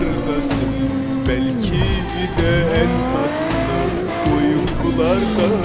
uykulardasın Belki de en tatlı uykulardasın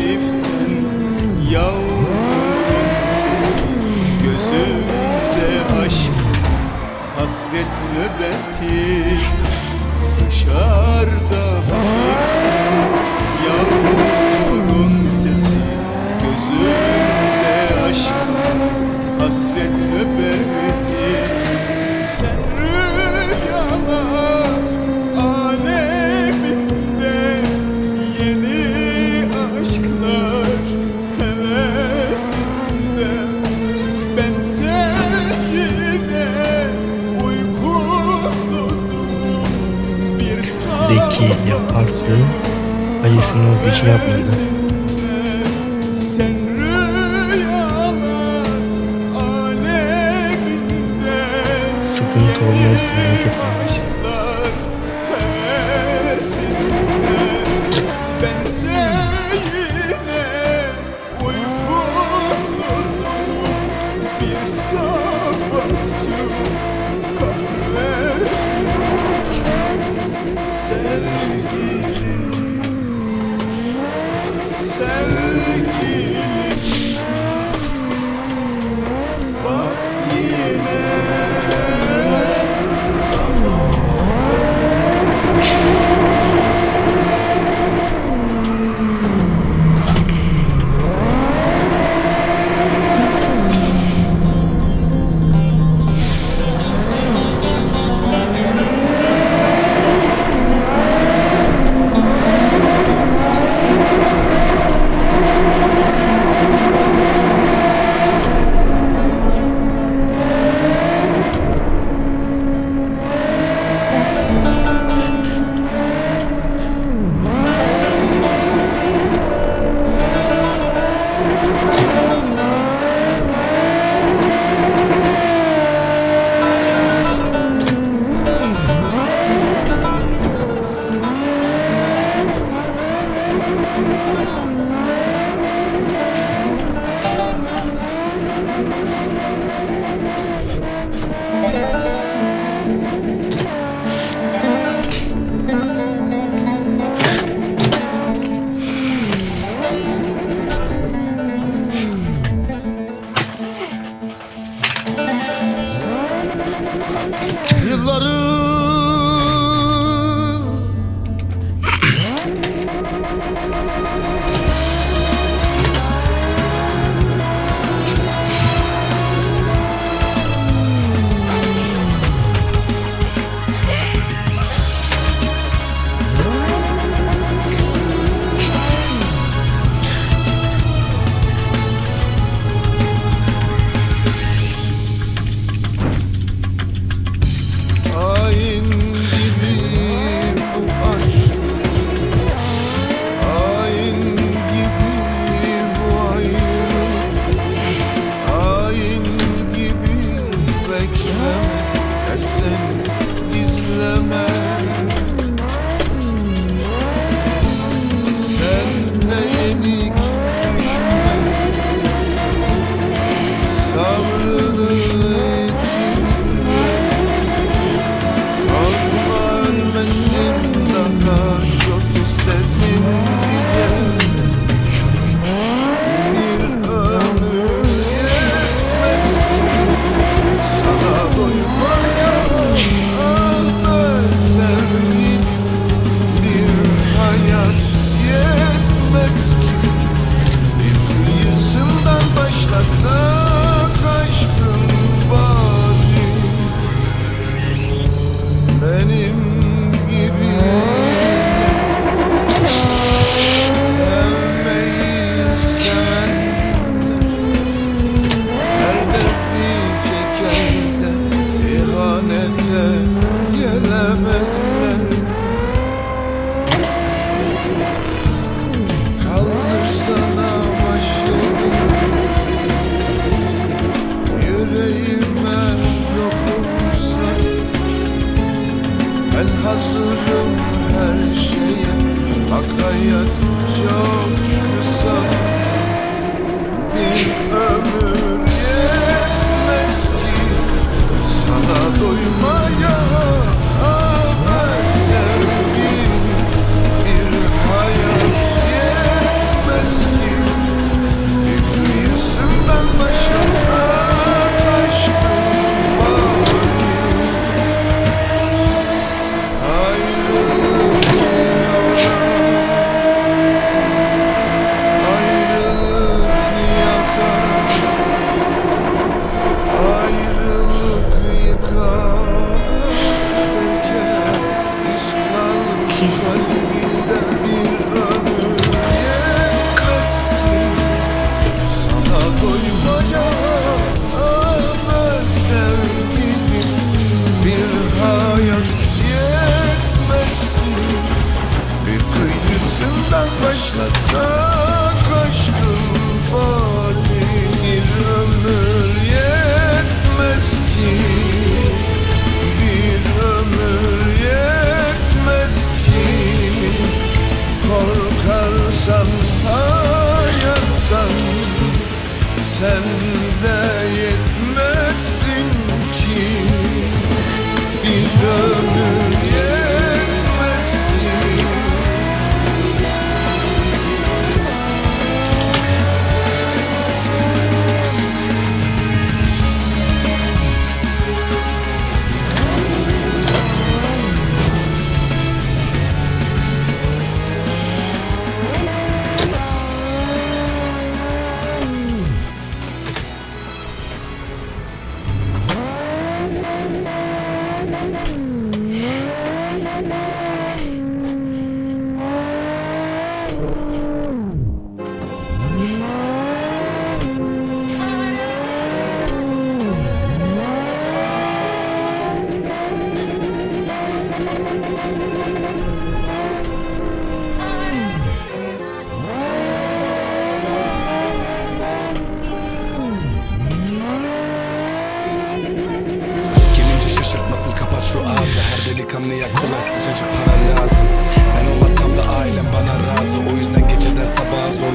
Şerif'ten yağmurun sesi. Gözümde aşk hasret nöbeti. Dışarıda hafiften yağmurun sesi. Gözümde aşk hasret nöbeti. gücü yapmadı. Yılları Benim hazırım her şeye. Bak hayat çok kısa. Bir ömür yetmez ki. Sana doymaya başlasın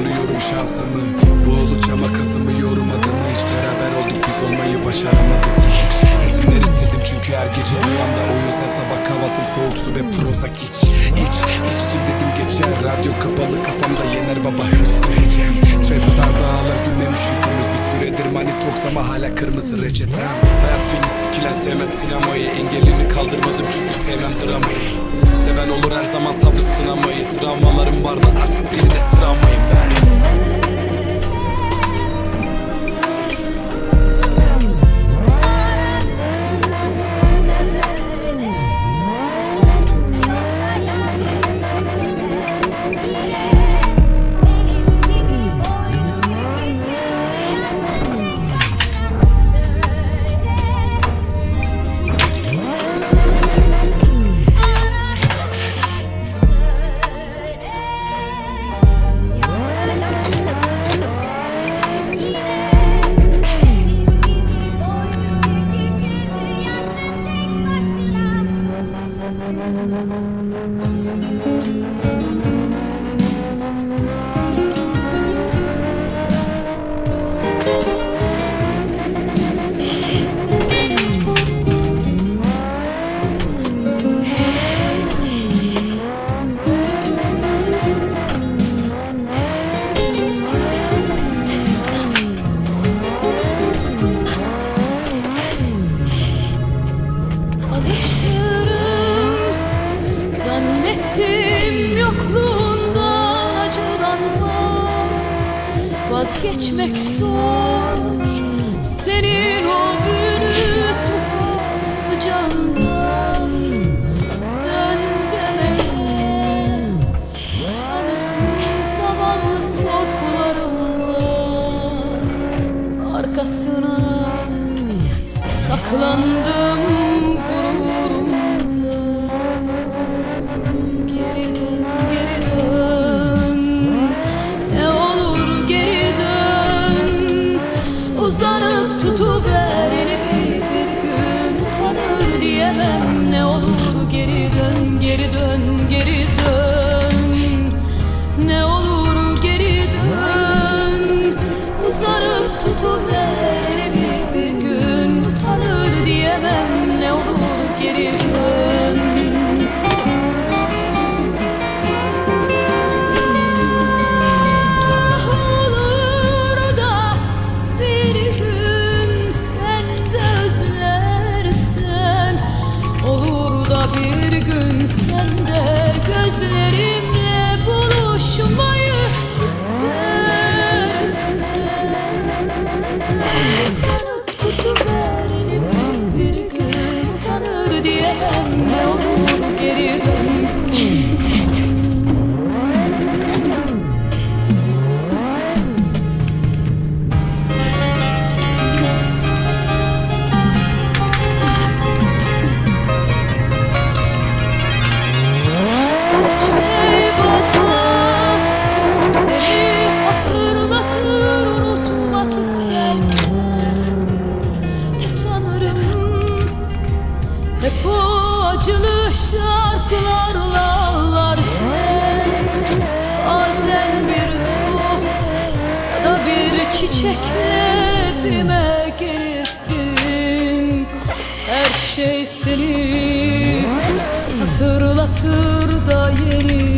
zorluyorum şansımı. Bu olacağım kazımıyorum adını. Hiç beraber olduk biz olmayı başaramadık. Hiç. Resimleri sildim çünkü her gece rüyamda. O yüzden sabah kahvaltım soğuk su ve prozak iç. İç içtim dedim gece. Radyo kapalı kafamda yener baba hüznü hecem Trap sardı ağlar gülmemiş yüzümüz. Bir süredir manitroks ama hala kırmızı reçetem. Hayat filmi sikilen sevmez sinemayı. Engelini kaldırmadım çünkü sevmem dramayı Seven olur her zaman sabır sınamayı Travmalarım vardı artık birine travmayım ben Saklandım. Hep o acılı şarkılarla ağlarken Bazen bir dost ya da bir çiçekle evime gelirsin. Her şey seni hatırlatır da yeni